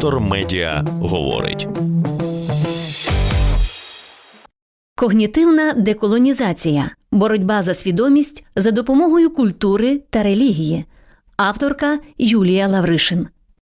Вектор Медіа говорить. Когнітивна деколонізація боротьба за свідомість за допомогою культури та релігії. Авторка Юлія Лавришин.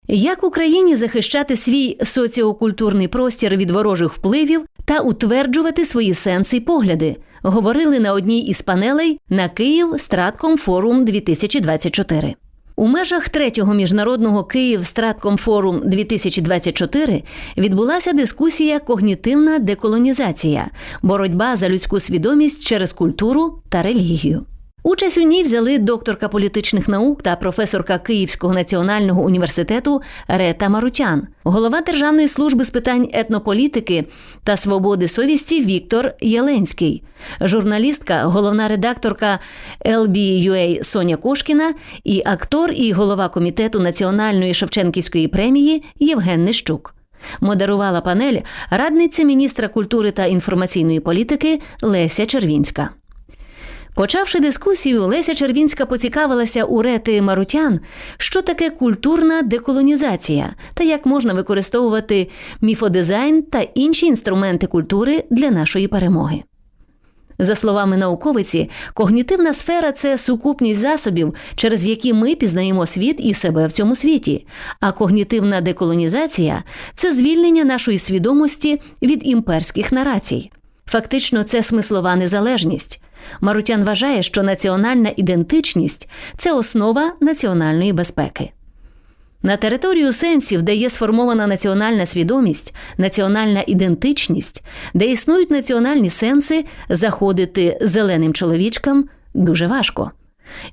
Як Україні захищати свій соціокультурний простір від ворожих впливів та утверджувати свої сенси й погляди, говорили на одній із панелей на Київ Стратком Форум 2024. У межах третього міжнародного Київ Страткомфорум 2024 відбулася дискусія Когнітивна деколонізація боротьба за людську свідомість через культуру та релігію. Участь у ній взяли докторка політичних наук та професорка Київського національного університету Рета Марутян, голова Державної служби з питань етнополітики та свободи совісті Віктор Єленський, журналістка, головна редакторка LBUA Соня Кошкіна і актор і голова комітету Національної Шевченківської премії Євген Нищук. Модерувала панель радниця міністра культури та інформаційної політики Леся Червінська. Почавши дискусію, Леся Червінська поцікавилася у Рети Марутян, що таке культурна деколонізація та як можна використовувати міфодизайн та інші інструменти культури для нашої перемоги. За словами науковиці, когнітивна сфера це сукупність засобів, через які ми пізнаємо світ і себе в цьому світі. А когнітивна деколонізація це звільнення нашої свідомості від імперських нарацій. Фактично, це смислова незалежність. Марутян вважає, що національна ідентичність це основа національної безпеки. На територію сенсів, де є сформована національна свідомість, національна ідентичність, де існують національні сенси, заходити зеленим чоловічкам дуже важко.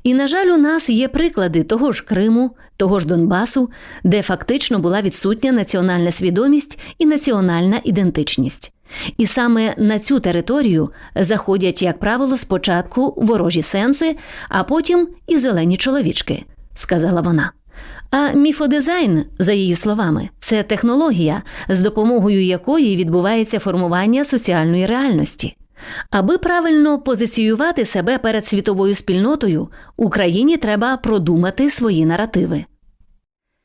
І, на жаль, у нас є приклади того ж Криму, того ж Донбасу, де фактично була відсутня національна свідомість і національна ідентичність. І саме на цю територію заходять, як правило, спочатку ворожі сенси, а потім і зелені чоловічки, сказала вона. А міфодизайн, за її словами, це технологія, з допомогою якої відбувається формування соціальної реальності. Аби правильно позиціювати себе перед світовою спільнотою, Україні треба продумати свої наративи.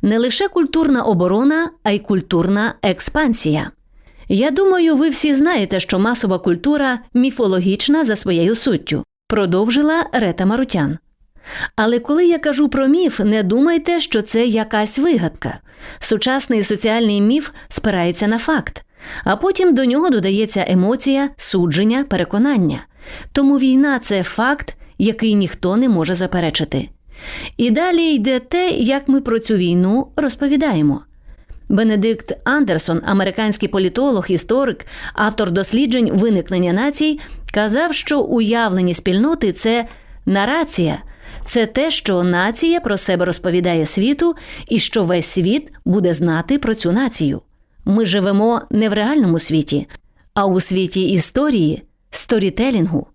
Не лише культурна оборона, а й культурна експансія. Я думаю, ви всі знаєте, що масова культура міфологічна за своєю суттю, продовжила Рета Марутян. Але коли я кажу про міф, не думайте, що це якась вигадка. Сучасний соціальний міф спирається на факт, а потім до нього додається емоція, судження, переконання. Тому війна це факт, який ніхто не може заперечити. І далі йде те, як ми про цю війну розповідаємо. Бенедикт Андерсон, американський політолог, історик, автор досліджень виникнення націй, казав, що уявлені спільноти це нарація, це те, що нація про себе розповідає світу, і що весь світ буде знати про цю націю. Ми живемо не в реальному світі, а у світі історії, сторітелінгу.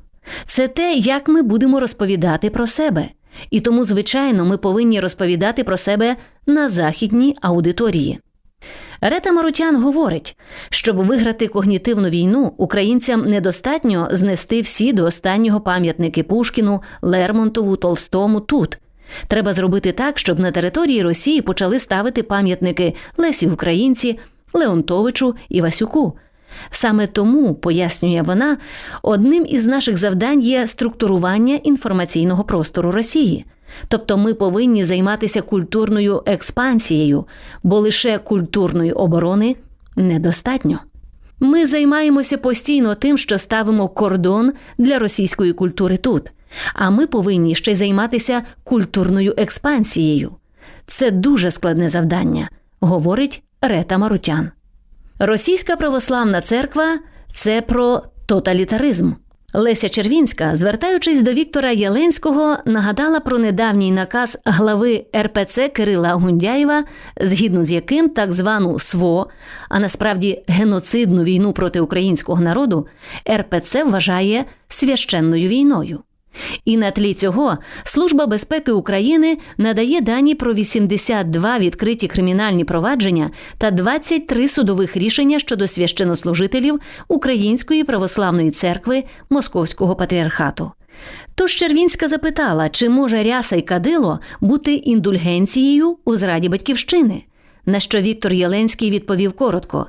Це те, як ми будемо розповідати про себе. І тому, звичайно, ми повинні розповідати про себе на західній аудиторії. Рета Марутян говорить, щоб виграти когнітивну війну, українцям недостатньо знести всі до останнього пам'ятники Пушкіну, Лермонтову, Толстому тут. Треба зробити так, щоб на території Росії почали ставити пам'ятники Лесі Українці, Леонтовичу і Васюку. Саме тому, пояснює вона, одним із наших завдань є структурування інформаційного простору Росії. Тобто ми повинні займатися культурною експансією, бо лише культурної оборони недостатньо. Ми займаємося постійно тим, що ставимо кордон для російської культури тут, а ми повинні ще й займатися культурною експансією. Це дуже складне завдання, говорить Рета Марутян. Російська православна церква це про тоталітаризм. Леся Червінська, звертаючись до Віктора Єленського, нагадала про недавній наказ глави РПЦ Кирила Гундяєва, згідно з яким так звану СВО, а насправді геноцидну війну проти українського народу, РПЦ вважає священною війною. І на тлі цього Служба безпеки України надає дані про 82 відкриті кримінальні провадження та 23 судових рішення щодо священнослужителів Української православної церкви Московського патріархату. Тож Червінська запитала, чи може ряса й кадило бути індульгенцією у зраді батьківщини. На що Віктор Єленський відповів коротко: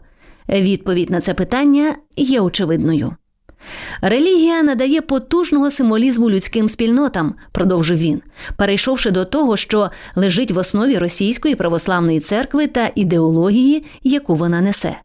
відповідь на це питання є очевидною. Релігія надає потужного символізму людським спільнотам, продовжив він, перейшовши до того, що лежить в основі російської православної церкви та ідеології, яку вона несе.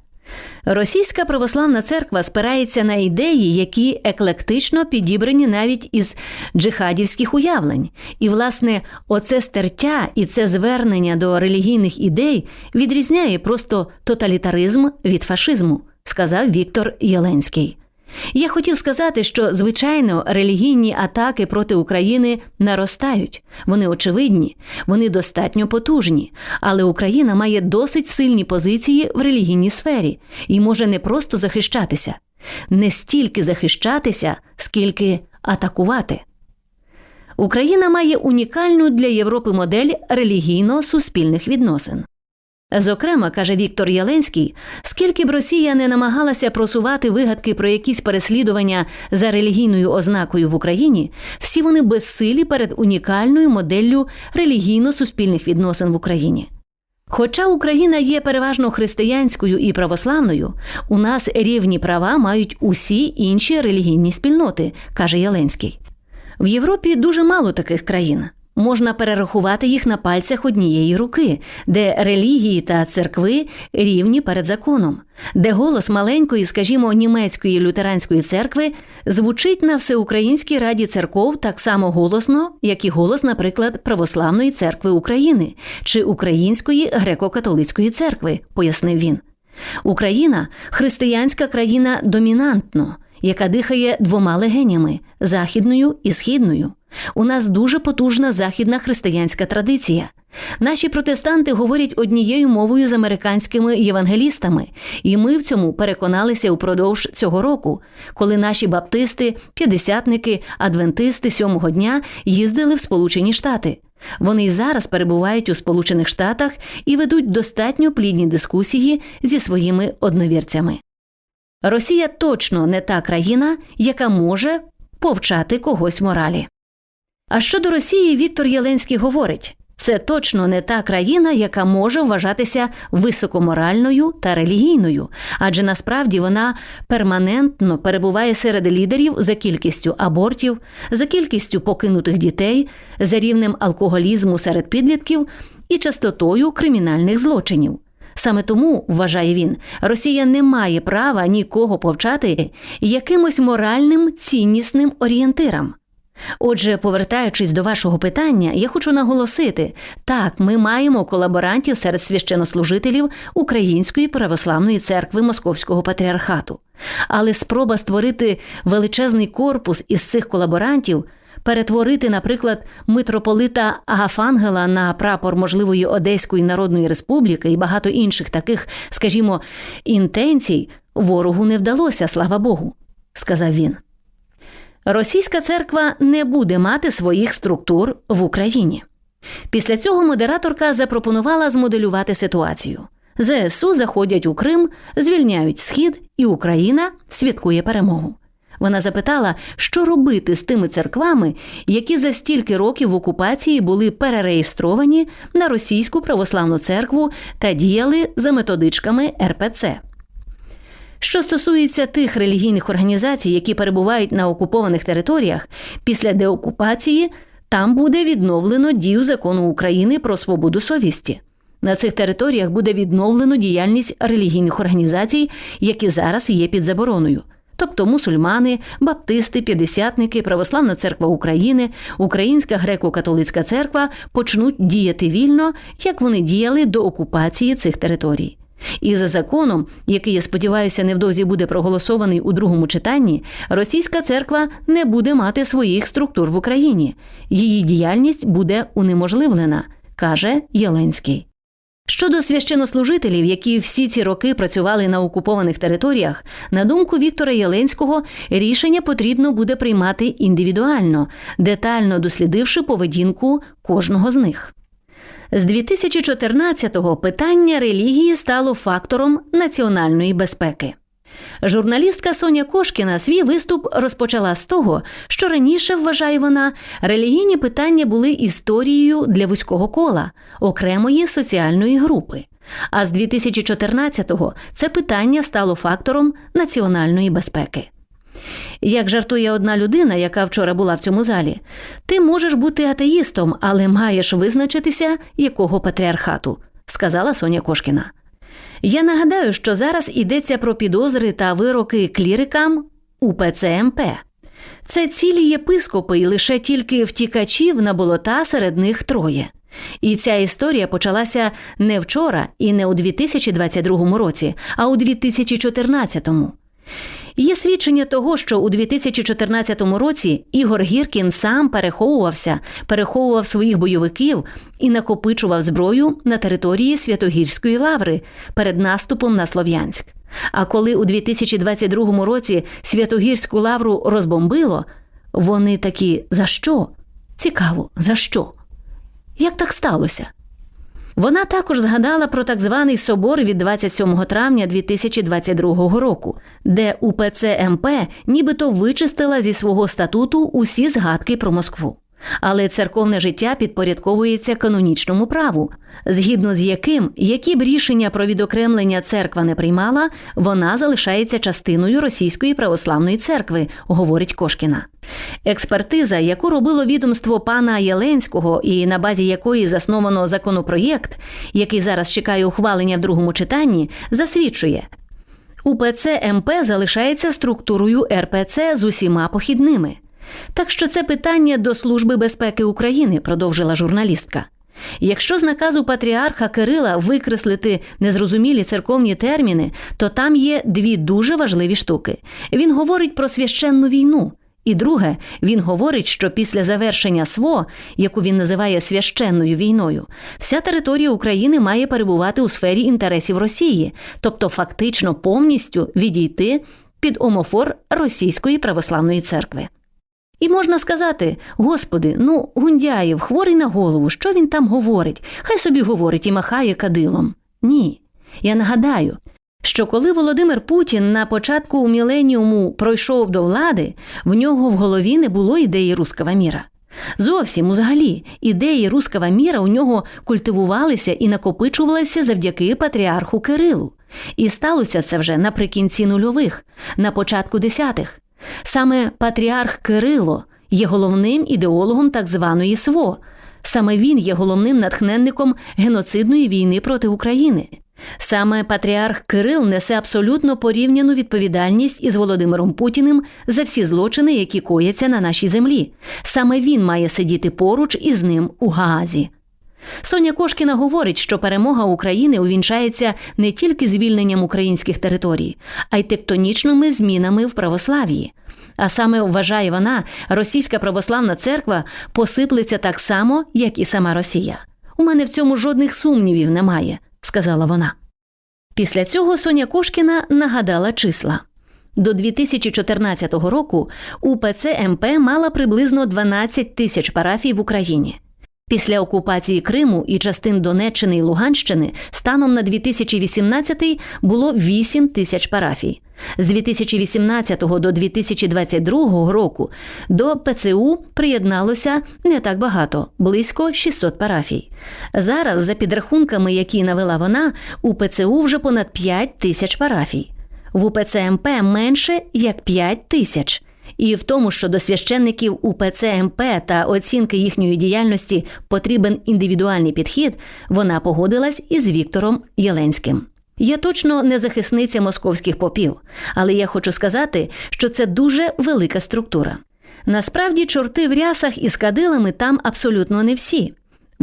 Російська православна церква спирається на ідеї, які еклектично підібрані навіть із джихадівських уявлень. І, власне, оце стертя і це звернення до релігійних ідей відрізняє просто тоталітаризм від фашизму, сказав Віктор Єленський. Я хотів сказати, що звичайно релігійні атаки проти України наростають. Вони очевидні, вони достатньо потужні, але Україна має досить сильні позиції в релігійній сфері і може не просто захищатися, не стільки захищатися, скільки атакувати. Україна має унікальну для Європи модель релігійно-суспільних відносин. Зокрема, каже Віктор Яленський, скільки б Росія не намагалася просувати вигадки про якісь переслідування за релігійною ознакою в Україні, всі вони безсилі перед унікальною моделлю релігійно-суспільних відносин в Україні. Хоча Україна є переважно християнською і православною, у нас рівні права мають усі інші релігійні спільноти, каже Яленський. В Європі дуже мало таких країн. Можна перерахувати їх на пальцях однієї руки, де релігії та церкви рівні перед законом, де голос маленької, скажімо, німецької лютеранської церкви звучить на всеукраїнській раді церков так само голосно, як і голос, наприклад, Православної церкви України чи Української греко-католицької церкви, пояснив він. Україна християнська країна домінантно, яка дихає двома легенями західною і східною. У нас дуже потужна західна християнська традиція. Наші протестанти говорять однією мовою з американськими євангелістами, і ми в цьому переконалися упродовж цього року, коли наші баптисти, п'ятдесятники, адвентисти сьомого дня їздили в Сполучені Штати. Вони й зараз перебувають у Сполучених Штатах і ведуть достатньо плідні дискусії зі своїми одновірцями. Росія точно не та країна, яка може повчати когось моралі. А щодо Росії, Віктор Єленський говорить, це точно не та країна, яка може вважатися високоморальною та релігійною, адже насправді вона перманентно перебуває серед лідерів за кількістю абортів, за кількістю покинутих дітей, за рівнем алкоголізму серед підлітків і частотою кримінальних злочинів. Саме тому, вважає він, Росія не має права нікого повчати якимось моральним ціннісним орієнтирам. Отже, повертаючись до вашого питання, я хочу наголосити: так, ми маємо колаборантів серед священнослужителів Української православної церкви Московського патріархату. Але спроба створити величезний корпус із цих колаборантів. Перетворити, наприклад, митрополита Агафангела на прапор можливої Одеської Народної Республіки і багато інших таких, скажімо, інтенцій ворогу не вдалося, слава Богу, сказав він. Російська церква не буде мати своїх структур в Україні. Після цього модераторка запропонувала змоделювати ситуацію. ЗСУ заходять у Крим, звільняють схід, і Україна святкує перемогу. Вона запитала, що робити з тими церквами, які за стільки років в окупації були перереєстровані на російську православну церкву та діяли за методичками РПЦ. Що стосується тих релігійних організацій, які перебувають на окупованих територіях, після деокупації там буде відновлено дію закону України про свободу совісті. На цих територіях буде відновлено діяльність релігійних організацій, які зараз є під забороною. Тобто мусульмани, баптисти, п'ятдесятники, Православна церква України, Українська греко-католицька церква почнуть діяти вільно, як вони діяли до окупації цих територій. І за законом, який я сподіваюся, невдовзі буде проголосований у другому читанні, російська церква не буде мати своїх структур в Україні. Її діяльність буде унеможливлена, каже Єленський. Щодо священнослужителів, які всі ці роки працювали на окупованих територіях, на думку Віктора Єленського, рішення потрібно буде приймати індивідуально, детально дослідивши поведінку кожного з них. З 2014-го питання релігії стало фактором національної безпеки. Журналістка Соня Кошкіна свій виступ розпочала з того, що раніше, вважає вона, релігійні питання були історією для вузького кола, окремої соціальної групи. А з 2014-го це питання стало фактором національної безпеки. Як жартує одна людина, яка вчора була в цьому залі, ти можеш бути атеїстом, але маєш визначитися, якого патріархату, сказала Соня Кошкіна. Я нагадаю, що зараз йдеться про підозри та вироки клірикам УПЦ МП. Це цілі єпископи, і лише тільки втікачів на болота серед них троє. І ця історія почалася не вчора і не у 2022 році, а у 2014. Є свідчення того, що у 2014 році Ігор Гіркін сам переховувався, переховував своїх бойовиків і накопичував зброю на території Святогірської лаври перед наступом на Слов'янськ. А коли у 2022 році Святогірську лавру розбомбило, вони такі за що? Цікаво, за що? Як так сталося? Вона також згадала про так званий собор від 27 травня 2022 року, де УПЦ МП нібито вичистила зі свого статуту усі згадки про Москву. Але церковне життя підпорядковується канонічному праву, згідно з яким, які б рішення про відокремлення церква не приймала, вона залишається частиною Російської православної церкви, говорить Кошкіна. Експертиза, яку робило відомство пана Єленського, і на базі якої засновано законопроєкт, який зараз чекає ухвалення в другому читанні, засвідчує. УПЦ МП залишається структурою РПЦ з усіма похідними. Так що це питання до Служби безпеки України, продовжила журналістка. Якщо з наказу патріарха Кирила викреслити незрозумілі церковні терміни, то там є дві дуже важливі штуки. Він говорить про священну війну. І друге, він говорить, що після завершення СВО, яку він називає священною війною, вся територія України має перебувати у сфері інтересів Росії, тобто фактично повністю відійти під омофор Російської православної церкви. І можна сказати, господи, ну Гундяєв, хворий на голову, що він там говорить? Хай собі говорить і махає кадилом. Ні. Я нагадаю, що коли Володимир Путін на початку міленіуму пройшов до влади, в нього в голові не було ідеї руского міра. Зовсім узагалі ідеї руского міра у нього культивувалися і накопичувалися завдяки патріарху Кирилу. І сталося це вже наприкінці нульових, на початку десятих. Саме патріарх Кирило є головним ідеологом так званої СВО. Саме він є головним натхненником геноцидної війни проти України. Саме патріарх Кирил несе абсолютно порівняну відповідальність із Володимиром Путіним за всі злочини, які кояться на нашій землі. Саме він має сидіти поруч із ним у Гаазі. Соня Кошкіна говорить, що перемога України увінчається не тільки звільненням українських територій, а й тектонічними змінами в православ'ї. А саме вважає вона, російська православна церква посиплеться так само, як і сама Росія. У мене в цьому жодних сумнівів немає, сказала вона. Після цього Соня Кошкіна нагадала числа. До 2014 року УПЦ МП мала приблизно 12 тисяч парафій в Україні. Після окупації Криму і частин Донеччини і Луганщини станом на 2018 було 8 тисяч парафій. З 2018 до 2022 року до ПЦУ приєдналося не так багато близько 600 парафій. Зараз, за підрахунками, які навела вона, у ПЦУ вже понад 5 тисяч парафій. В УПЦ МП менше як 5 тисяч. І в тому, що до священників УПЦ МП та оцінки їхньої діяльності потрібен індивідуальний підхід, вона погодилась із Віктором Єленським. Я точно не захисниця московських попів, але я хочу сказати, що це дуже велика структура. Насправді, чорти в рясах із кадилами там абсолютно не всі.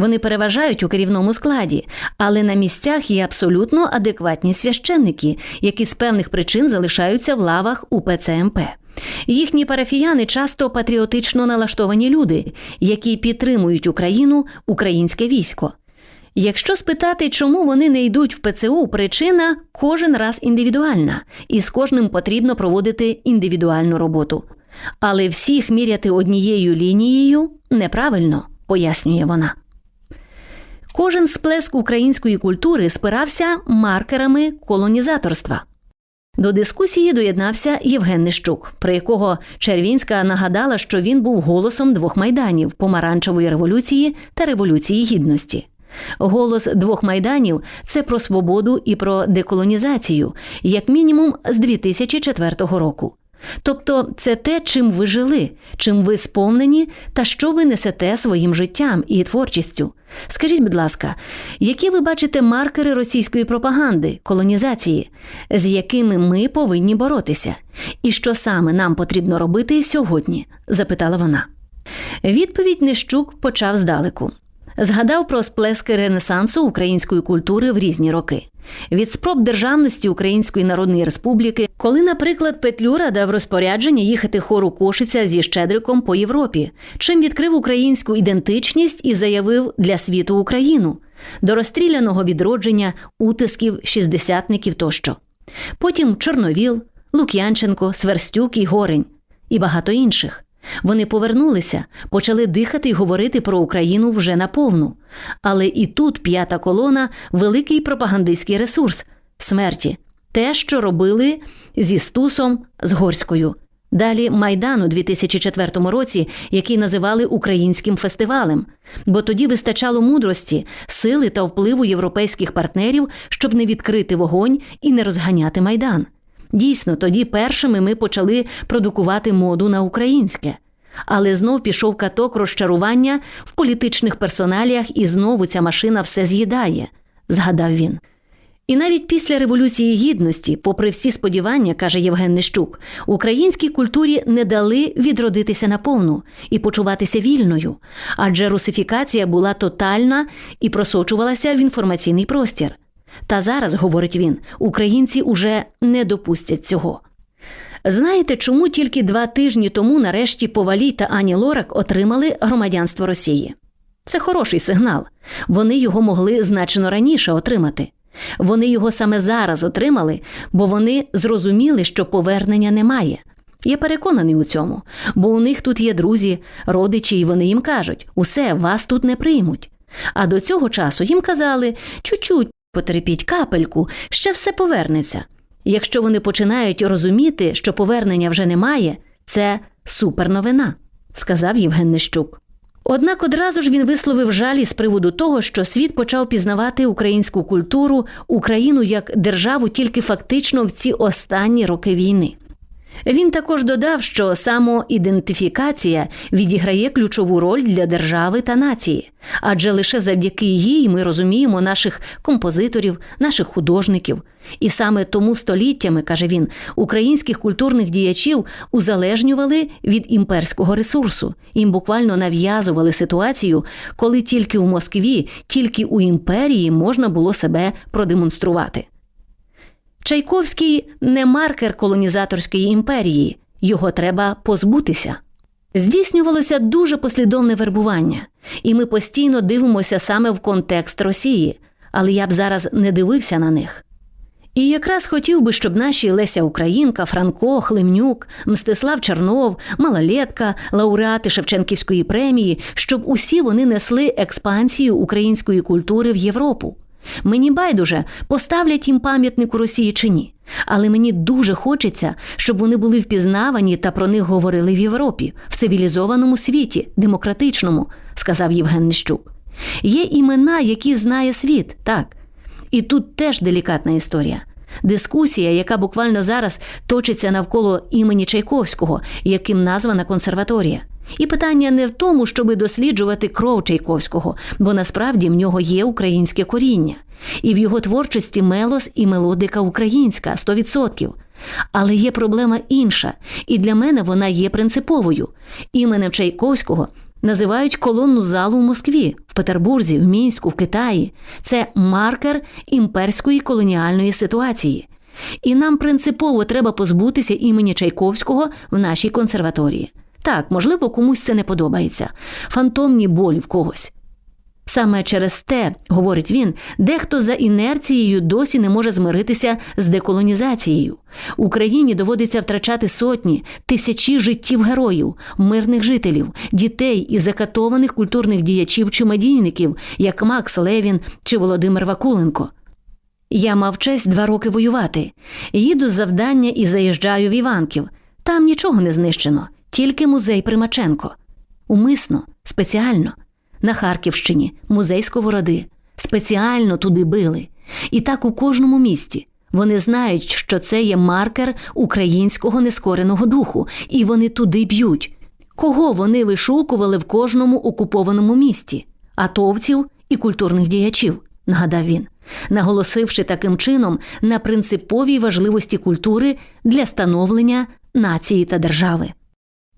Вони переважають у керівному складі, але на місцях є абсолютно адекватні священники, які з певних причин залишаються в лавах УПЦ МП. Їхні парафіяни часто патріотично налаштовані люди, які підтримують Україну, українське військо. Якщо спитати, чому вони не йдуть в ПЦУ, причина кожен раз індивідуальна, і з кожним потрібно проводити індивідуальну роботу. Але всіх міряти однією лінією неправильно, пояснює вона. Кожен сплеск української культури спирався маркерами колонізаторства. До дискусії доєднався Євген Нищук, про якого Червінська нагадала, що він був голосом двох майданів помаранчевої революції та революції гідності. Голос двох майданів це про свободу і про деколонізацію, як мінімум з 2004 року. Тобто це те, чим ви жили, чим ви сповнені та що ви несете своїм життям і творчістю. Скажіть, будь ласка, які ви бачите маркери російської пропаганди, колонізації, з якими ми повинні боротися? І що саме нам потрібно робити сьогодні? запитала вона. Відповідь Нещук почав здалеку. Згадав про сплески Ренесансу української культури в різні роки. Від спроб державності Української Народної Республіки, коли, наприклад, Петлюра дав розпорядження їхати хору Кошиця зі Щедриком по Європі, чим відкрив українську ідентичність і заявив для світу Україну, до розстріляного відродження, утисків, шістдесятників тощо. Потім Чорновіл, Лук'янченко, Сверстюк і Горень і багато інших. Вони повернулися, почали дихати і говорити про Україну вже наповну. Але і тут п'ята колона великий пропагандистський ресурс смерті, те, що робили зі Стусом з Горською. Далі Майдан у 2004 році, який називали українським фестивалем, бо тоді вистачало мудрості, сили та впливу європейських партнерів, щоб не відкрити вогонь і не розганяти майдан. Дійсно, тоді першими ми почали продукувати моду на українське. Але знов пішов каток розчарування в політичних персоналіях, і знову ця машина все з'їдає, згадав він. І навіть після Революції Гідності, попри всі сподівання, каже Євген Нищук, українській культурі не дали відродитися наповну і почуватися вільною, адже русифікація була тотальна і просочувалася в інформаційний простір. Та зараз, говорить він, українці уже не допустять цього. Знаєте, чому тільки два тижні тому нарешті Повалій та Ані Лорак отримали громадянство Росії? Це хороший сигнал. Вони його могли значно раніше отримати. Вони його саме зараз отримали, бо вони зрозуміли, що повернення немає. Я переконаний у цьому, бо у них тут є друзі, родичі, і вони їм кажуть: усе, вас тут не приймуть. А до цього часу їм казали чуть-чуть потерпіть капельку, ще все повернеться. Якщо вони починають розуміти, що повернення вже немає, це суперновина, сказав Євген Нещук. Однак одразу ж він висловив жалі з приводу того, що світ почав пізнавати українську культуру, Україну як державу тільки фактично в ці останні роки війни. Він також додав, що самоідентифікація відіграє ключову роль для держави та нації, адже лише завдяки їй ми розуміємо наших композиторів, наших художників. І саме тому століттями, каже він, українських культурних діячів узалежнювали від імперського ресурсу, їм буквально нав'язували ситуацію, коли тільки в Москві, тільки у імперії можна було себе продемонструвати. Чайковський не маркер колонізаторської імперії, його треба позбутися. Здійснювалося дуже послідовне вербування, і ми постійно дивимося саме в контекст Росії, але я б зараз не дивився на них. І якраз хотів би, щоб наші Леся Українка, Франко, Хлемнюк, Мстислав Чернов, Малолетка, лауреати Шевченківської премії, щоб усі вони несли експансію української культури в Європу. Мені байдуже, поставлять їм пам'ятник у Росії чи ні. Але мені дуже хочеться, щоб вони були впізнавані та про них говорили в Європі, в цивілізованому світі, демократичному, сказав Євген Нищук. Є імена, які знає світ, так. І тут теж делікатна історія. Дискусія, яка буквально зараз точиться навколо імені Чайковського, яким названа консерваторія. І питання не в тому, щоби досліджувати кров Чайковського, бо насправді в нього є українське коріння, і в його творчості мелос і мелодика українська 100%. Але є проблема інша, і для мене вона є принциповою. Іменем Чайковського називають колонну залу в Москві, в Петербурзі, в Мінську, в Китаї. Це маркер імперської колоніальної ситуації. І нам принципово треба позбутися імені Чайковського в нашій консерваторії. Так, можливо, комусь це не подобається. Фантомні болі в когось. Саме через те, говорить він, дехто за інерцією досі не може змиритися з деколонізацією. Україні доводиться втрачати сотні, тисячі життів героїв, мирних жителів, дітей і закатованих культурних діячів чи медійників, як Макс Левін чи Володимир Вакуленко. Я мав честь два роки воювати. Їду з завдання і заїжджаю в Іванків. Там нічого не знищено, тільки музей Примаченко. Умисно, спеціально. На Харківщині музей Сковороди. спеціально туди били. І так у кожному місті. Вони знають, що це є маркер українського нескореного духу, і вони туди б'ють. Кого вони вишукували в кожному окупованому місті? Атовців і культурних діячів, нагадав він, наголосивши таким чином на принциповій важливості культури для становлення нації та держави.